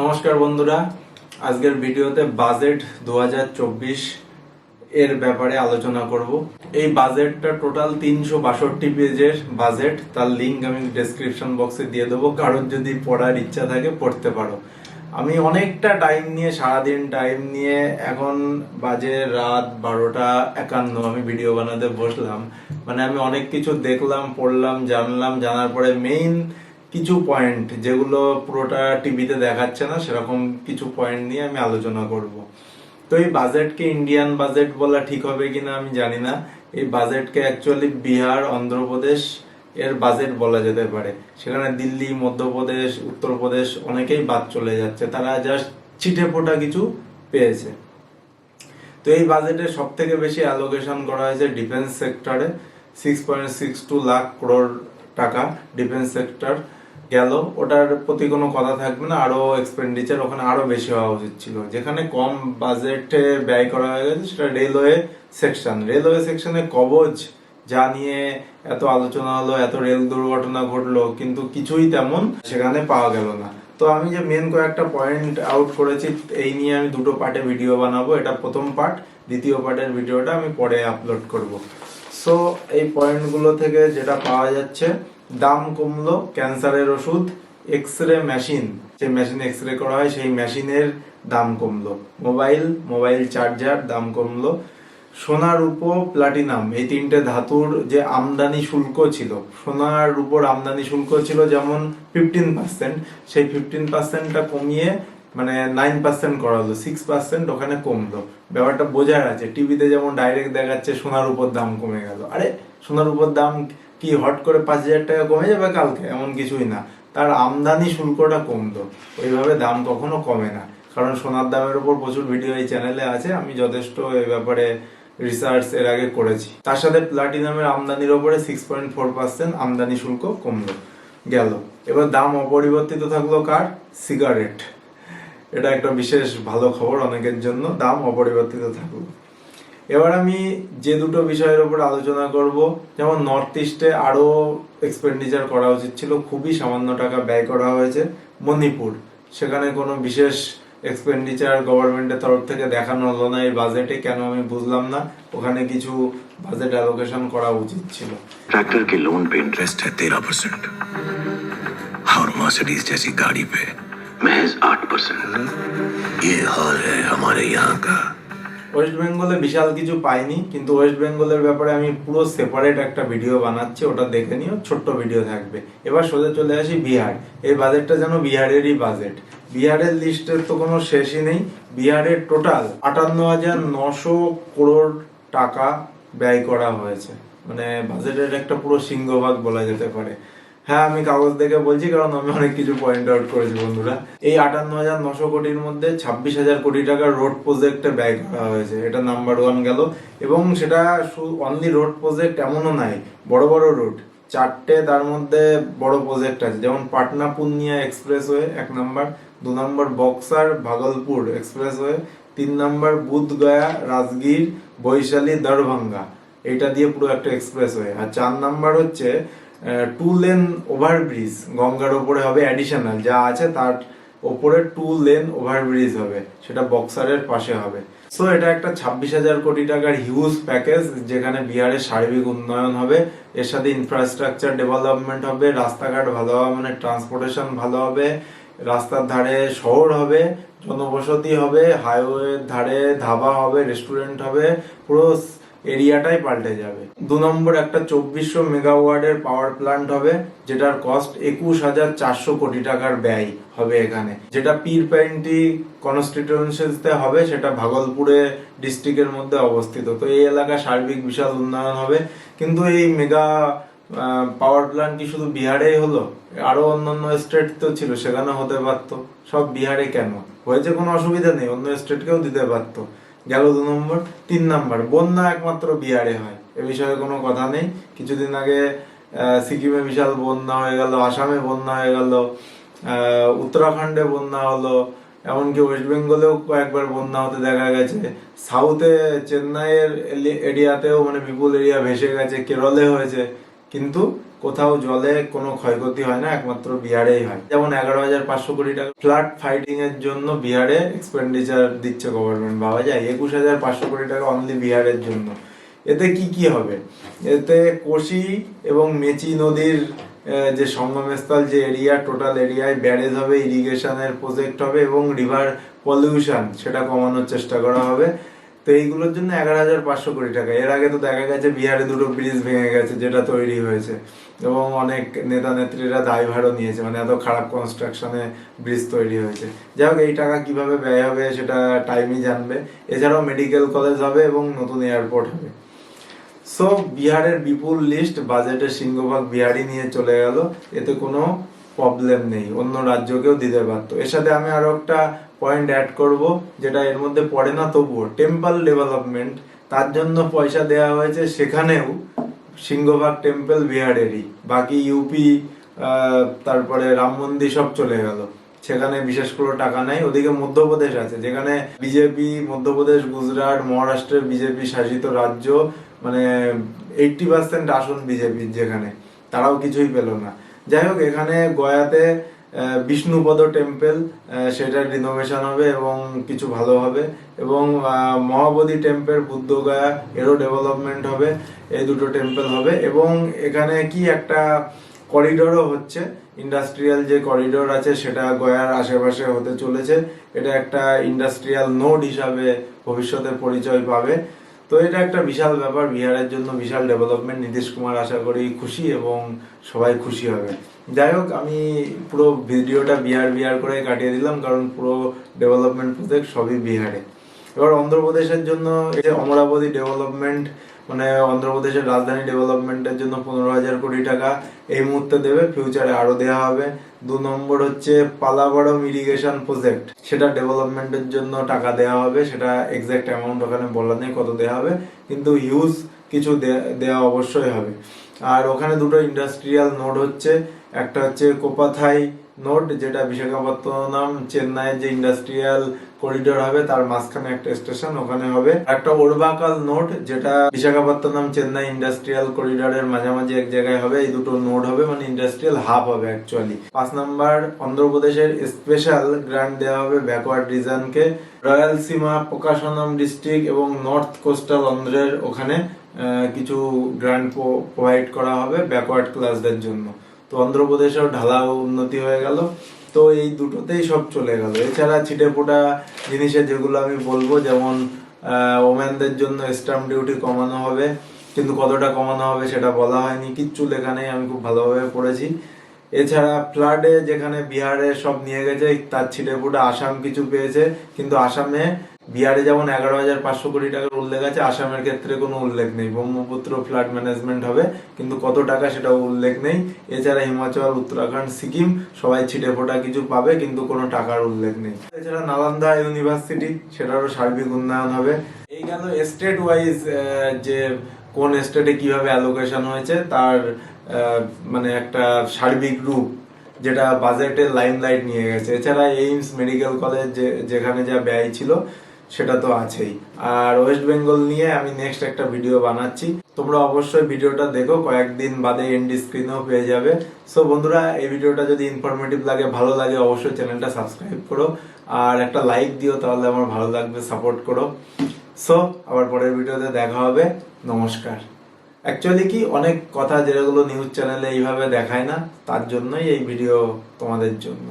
নমস্কার বন্ধুরা। আজকের ভিডিওতে বাজেট দু হাজার চব্বিশ এর ব্যাপারে আলোচনা করব। এই বাজেটটা টোটাল তিনশো বাষট্টি পেজের বাজেট। তার লিঙ্ক আমি ডেসক্রিপশন বক্সে দিয়ে দেবো। কারোর যদি পড়ার ইচ্ছা থাকে পড়তে পারো। আমি অনেকটা টাইম নিয়ে, সারাদিন টাইম নিয়ে, এখন বাজে রাত বারোটা একান্ন, আমি ভিডিও বানাতে বসলাম। মানে আমি অনেক কিছু দেখলাম, পড়লাম, জানলাম, জানার পরে মেইন কিছু পয়েন্ট যেগুলো পুরোটা টিভিতে দেখাচ্ছে না, সেরকম কিছু পয়েন্ট নিয়ে আমি আলোচনা করব। তো এই বাজেটকে ইন্ডিয়ান বাজেট বলা ঠিক হবে কিনা আমি জানি না। এই বাজেটকে অ্যাকচুয়ালি বিহার অন্ধ্রপ্রদেশ এর বাজেট বলা যেতে পারে। সেখানে দিল্লি, মধ্যপ্রদেশ, উত্তরপ্রদেশ অনেকেই বাদ চলে যাচ্ছে। তারা জাস্ট ছিটে ফোটা কিছু পেয়েছে। তো এই বাজেটে সব থেকে বেশি অ্যালোকেশন করা হয়েছে ডিফেন্স সেক্টরে six point six two lakh crore টাকা ডিফেন্স সেক্টর গেল। ওটার প্রতি কোনো কথা থাকবে না। আরও এক্সপেন্ডিচার ওখানে আরও বেশি হওয়া উচিত ছিল। যেখানে কম বাজেটে ব্যয় করা হয়ে গেছে সেটা রেলওয়ে সেকশন রেলওয়ে সেকশনে কবচ যা নিয়ে এত আলোচনা হলো, এত রেল দুর্ঘটনা ঘটলো, কিন্তু কিছুই তেমন সেখানে পাওয়া গেল না। তো আমি যে মেন কয়েকটা পয়েন্ট আউট করেছি, এই নিয়ে আমি দুটো পার্টে ভিডিও বানাবো। এটা প্রথম পার্ট দ্বিতীয় পার্টের ভিডিওটা আমি পরে আপলোড করব। সো এই পয়েন্টগুলো থেকে যেটা পাওয়া যাচ্ছে দাম কমলো, ক্যান্সারের ওষুধ এক্স রে মেশিন, যে মেশিন এক্স রে করা হয়, সেই মেশিনের দাম কমলো। মোবাইল মোবাইল চার্জার, দাম কমলো। সোনার উপো প্লাটিনাম, এই তিনটে ধাতুর যে আমদানি শুল্ক ছিল, সোনার উপর আমদানি শুল্ক ছিল যেমন ফিফটিন পার্সেন্ট সেই ফিফটিন পার্সেন্টটা কমিয়ে মানে নাইন পার্সেন্ট করা হলো সিক্স পার্সেন্ট ওখানে কমলো। ব্যাপারটা বোঝার আছে, টিভিতে যেমন ডাইরেক্ট দেখাচ্ছে, সোনার উপর দাম কমে গেল। আরে, সোনার উপর দাম কি হট করে পাঁচ হাজার টাকা কমে যাবে কালকে? এমন কিছুই না। তার আমদানি শুল্কটা কমলো। ওইভাবে দাম কখনো কমে না। কারণ সোনার দামের উপর প্রচুর ভিডিও এই চ্যানেলে আছে। আমি যথেষ্ট এই ব্যাপারে রিসার্চ এর আগে করেছি। তার সাথে প্লাটিনামের আমদানির ওপরে সিক্স পয়েন্ট ফোর পার্সেন্ট আমদানি শুল্ক কমলো, গেল। এবার দাম অপরিবর্তিত থাকল কার? সিগারেট এটা একটা বিশেষ ভালো খবর অনেকের জন্য। দাম অপরিবর্তিত থাকল এবার আমি যে দুটো বিষয়ের উপর আলোচনা করব যেমন নর্থ ইস্টে আরো এক্সপেন্ডিচার করা উচিত ছিল খুবই সামান্য টাকা ব্যয় করা হয়েছে মণিপুর সেখানে কোনো বিশেষ এক্সপেন্ডিচার গভর্নমেন্টের তরফ থেকে দেখানো হলো না এই বাজেটে কেন আমি বুঝলাম না ওখানে কিছু বাজেট অ্যালোকেশন করা উচিত ছিল ट्रैक्टर के लोन पे इंटरेस्ट है तेरह परसेंट और मर्सिडीज जैसी गाड़ी पे महज आठ परसेंट ये हाल है हमारे यहाँ का ওয়েস্ট বেঙ্গলে বিশাল কিছু পাইনি, কিন্তু ওয়েস্ট বেঙ্গলের ব্যাপারে আমি পুরো সেপারেট একটা ভিডিও বানাচ্ছি, ওটা দেখে নিও, ছোট্ট ভিডিও থাকবে। এবার সোজা চলে আসি বিহার। এই বাজেটটা যেন বিহারেরই বাজেট বিহারের লিস্টের তো কোনো শেষই নেই। বিহারের টোটাল আটান্ন হাজার নশো করোড় টাকা ব্যয় করা হয়েছে। মানে বাজেটের একটা পুরো সিংহভাগ বলা যেতে পারে। হ্যাঁ আমি কাগজ দেখে বলছি, কারণ আমি অনেক কিছু পয়েন্ট আউট করেছি বন্ধুরা। এই আটান্ন হাজার নশো কোটির মধ্যে ছাব্বিশ হাজার কোটি টাকার রোড প্রজেক্টে ব্যয় করা হয়েছে। এটা নাম্বার ওয়ান গেল। এবং সেটা অনলি রোড প্রজেক্ট এমনও নাই, বড় বড় রোড চারটে তার মধ্যে বড় প্রজেক্ট আছে। যেমন পাটনা পূর্ণিয়া এক্সপ্রেসওয়ে এক নাম্বার দু নম্বর বক্সার ভাগলপুর এক্সপ্রেস এক্সপ্রেসওয়ে তিন নম্বর বুধগয়া, রাজগীর, বৈশালী, দরভঙ্গা। এটা দিয়ে পুরো একটা এক্সপ্রেস এক্সপ্রেসওয়ে আর চার নাম্বার হচ্ছে টু লেন ওভারব্রিজ গঙ্গার ওপরে হবে অ্যাডিশনাল যা আছে তার ওপরে টু লেন ওভারব্রিজ হবে, সেটা বক্সারের পাশে হবে। সো এটা একটা ছাব্বিশ হাজার কোটি টাকার হিউজ প্যাকেজ যেখানে বিহারের সার্বিক উন্নয়ন হবে, এর সাথে ইনফ্রাস্ট্রাকচার ডেভেলপমেন্ট হবে, রাস্তাঘাট ভালো হবে মানে ট্রান্সপোর্টেশন ভালো হবে, রাস্তার ধারে শহর হবে, জনবসতি হবে হাইওয়ের ধারে ধাবা হবে রেস্টুরেন্ট হবে, পুরো এরিয়াটাই পাল্টে যাবে। দু নম্বর একটা চব্বিশশো মেগাওয়ার্ডের পাওয়ার প্ল্যান্ট হবে, যেটার কস্ট একুশ হাজার চারশো কোটি টাকার ব্যয় হবে এখানে। যেটা পীর প্যান্টি কনস্টিটিউয়েন্সিতে হবে, সেটা ভাগলপুরে ডিস্ট্রিক্টের মধ্যে অবস্থিত। তো এই এলাকা সার্বিক বিশাল উন্নয়ন হবে। কিন্তু এই মেগা পাওয়ার প্ল্যান্ট কি শুধু বিহারেই হলো? আরও অন্যান্য স্টেট তো ছিল সেখানে হতে পারতো। সব বিহারে কেন? হয়েছে কোনো অসুবিধা নেই, অন্য স্টেটকেও দিতে পারতো। গেল দু নম্বর, তিন নম্বর। বন্যা একমাত্র বিহারে হয়। এ বিষয়ে কোনো কথা নেই। কিছুদিন আগে সিকিমে বিশাল বন্যা হয়ে গেল, আসামে বন্যা হয়ে গেল উত্তরাখণ্ডে বন্যা হলো, এমনকি ওয়েস্ট বেঙ্গলেও কয়েকবার বন্যা হতে দেখা গেছে। সাউথে চেন্নাইয়ের এরিয়াতেও মানে বিপুল এরিয়া ভেসে গেছে, কেরলে হয়েছে। কিন্তু কোথাও জলে কোনো ক্ষয়ক্ষতি হয় না, একমাত্র বিহারেই হয়। যেমন এগারো হাজার পাঁচশো কোটি টাকা ফ্লাড ফাইটিং এর জন্য বিহারে এক্সপেন্ডিচার দিচ্ছে গভর্নমেন্ট ভাবা যায়, একুশ হাজার পাঁচশো কোটি টাকা অনলি বিহারের জন্য। এতে কি কি হবে? এতে কোশি এবং মেচি নদীর যে সঙ্গমস্থল যে এরিয়া টোটাল এরিয়ায় ব্যারেজ হবে ইরিগেশনের প্রজেক্ট হবে এবং রিভার পলিউশন সেটা কমানোর চেষ্টা করা হবে। তো এইগুলোর জন্য এগারো হাজার পাঁচশো কোটি টাকা। এর আগে তো দেখা গেছে বিহারে দুটো ব্রিজ ভেঙে গেছে, যেটা তৈরি হয়েছে। এবং অনেক নেতা নেত্রীরা দায়ভারও নিয়েছে মানে এত খারাপ কনস্ট্রাকশনে ব্রিজ তৈরি হয়েছে। যাই হোক, এই টাকা কীভাবে ব্যয় হবে সেটা টাইমই জানবে। এছাড়াও মেডিকেল কলেজ হবে এবং নতুন এয়ারপোর্ট হবে। সো বিহারের বিপুল লিস্ট বাজেটের সিংহভাগ বিহারই নিয়ে চলে গেল। এতে কোনো প্রবলেম নেই, অন্য রাজ্যকেও দিতে পারতো। এর সাথে আমি আরও একটা পয়েন্ট অ্যাড করব, যেটা এর মধ্যে পড়ে না তবুও। টেম্পল ডেভেলপমেন্ট তার জন্য পয়সা দেওয়া হয়েছে সেখানেও সিংহভাগ টেম্পল বিহারেরই। বাকি ইউপি তারপরে রাম মন্দির সব চলে গেল। সেখানে বিশেষ করে টাকা নাই। ওদিকে মধ্যপ্রদেশ আছে, যেখানে বিজেপি মধ্যপ্রদেশ, গুজরাট, মহারাষ্ট্রের বিজেপি শাসিত রাজ্য মানে এইটটি পার্সেন্ট আসন বিজেপির যেখানে। তারাও কিছুই পেল না। যাই হোক এখানে গয়াতে বিষ্ণুপদ টেম্পেল সেটার রিনোভেশন হবে এবং কিছু ভালো হবে এবং মহাবোধি টেম্পল, বুদ্ধগয়া, এরও ডেভেলপমেন্ট হবে, এই দুটো টেম্পেল হবে এবং এখানে কি একটা করিডোরও হচ্ছে ইন্ডাস্ট্রিয়াল যে করিডোর আছে সেটা গয়ার আশেপাশে হতে চলেছে, এটা একটা ইন্ডাস্ট্রিয়াল নোড হিসাবে ভবিষ্যতে পরিচয় পাবে। তো এটা একটা বিশাল ব্যাপার, বিহারের জন্য বিশাল ডেভেলপমেন্ট নীতিশ কুমার আশা করি খুশি এবং সবাই খুশি হবে যাই হোক, আমি পুরো ভিডিওটা বিহার বিহার করে কাটিয়ে দিলাম, কারণ পুরো ডেভেলপমেন্ট প্রজেক্ট সবই বিহারে। এবার অন্ধ্রপ্রদেশের জন্য যে অমরাবতী ডেভেলপমেন্ট মানে অন্ধ্রপ্রদেশের রাজধানী ডেভেলপমেন্টের জন্য পনেরো হাজার কোটি টাকা এই মুহূর্তে দেবে ফিউচারে আরও দেওয়া হবে। দু নম্বর হচ্ছে পালাবাড়ম ইরিগেশন প্রজেক্ট সেটা ডেভেলপমেন্টের জন্য টাকা দেওয়া হবে, সেটা এক্সাক্ট অ্যামাউন্ট ওখানে বলা নেই কত দেওয়া হবে, কিন্তু হিউজ কিছু দেওয়া অবশ্যই হবে। আর ওখানে দুটো ইন্ডাস্ট্রিয়াল নোড হচ্ছে, একটা হচ্ছে কোপাথাই নোড যেটা বিশাখাপত্তনম চেন্নাইয়ের যে ইন্ডাস্ট্রিয়াল করিডোর হবে, তার মাঝখানে একটা স্টেশন, ওখানে হবে। একটা ওরবাকাল নোড যেটা বিশাখাপত্তনম, চেন্নাই ইন্ডাস্ট্রিয়াল করিডোরের মাঝামাঝি এক জায়গায় হবে। এই দুটো নোড হবে মানে ইন্ডাস্ট্রিয়াল হাব হবে অ্যাকচুয়ালি পাঁচ নাম্বার, অন্ধ্রপ্রদেশের স্পেশাল গ্রান্ট দেওয়া হবে ব্যাকওয়ার্ড রিজনকে রয়্যালসীমা প্রকাশনম ডিস্ট্রিক্ট এবং নর্থ কোস্টাল অন্ধ্রের ওখানে কিছু গ্রান্ট প্রোভাইড করা হবে ব্যাকওয়ার্ড ক্লাসদের জন্য। তো অন্ধ্রপ্রদেশেও ঢালাও উন্নতি হয়ে গেল। তো এই দুটোতেই সব চলে গেল। এছাড়া ছিটে ফোটা জিনিসের যেগুলো আমি বলব, যেমন ওমেনদের জন্য স্টাম্প ডিউটি কমানো হবে। কিন্তু কতটা কমানো হবে সেটা বলা হয়নি, কিচ্ছু লেখা নেই, আমি খুব ভালোভাবে পড়েছি। এছাড়া ফ্লাডে যেখানে বিহারে সব নিয়ে গেছে, তার ছিটে ফোটা আসাম কিছু পেয়েছে। কিন্তু আসামে বিহারে যেমন এগারো হাজার পাঁচশো কোটি টাকার উল্লেখ আছে, আসামের ক্ষেত্রে কোনো উল্লেখ নেই। ব্রহ্মপুত্র ফ্লাড ম্যানেজমেন্ট হবে, কিন্তু কত টাকা সেটাও উল্লেখ নেই। এছাড়া হিমাচল, উত্তরাখণ্ড, সিকিম, সবাই ছিটে ফোটা কিছু পাবে, কিন্তু কোনো টাকার উল্লেখ নেই। এছাড়া নালন্দা ইউনিভার্সিটি, সেটারও সার্বিক উন্নয়ন হবে। এই গেল স্টেট ওয়াইজ যে কোন স্টেটে কীভাবে অ্যালোকেশন হয়েছে, তার মানে একটা সার্বিক রূপ, যেটা বাজেটের লাইমলাইট নিয়ে গেছে। এছাড়া এইমস মেডিকেল কলেজ যেখানে যা ব্যয় ছিল সেটা তো আছেই। আর ওয়েস্ট বেঙ্গল নিয়ে আমি নেক্সট একটা ভিডিও বানাচ্ছি। তোমরা অবশ্যই ভিডিওটা দেখো, কয়েকদিন বাদে এন্ডি স্ক্রিনেও পেয়ে যাবে। সো বন্ধুরা, এই ভিডিওটা যদি ইনফরমেটিভ লাগে, ভালো লাগে, অবশ্যই চ্যানেলটা সাবস্ক্রাইব করো। আর একটা লাইক দিও, তাহলে আমার ভালো লাগবে সাপোর্ট করো। সো আবার পরের ভিডিওতে দেখা হবে। নমস্কার। অ্যাকচুয়ালি কি, অনেক কথা যেগুলো নিউজ চ্যানেলে এইভাবে দেখায় না, তার জন্যই এই ভিডিও তোমাদের জন্য।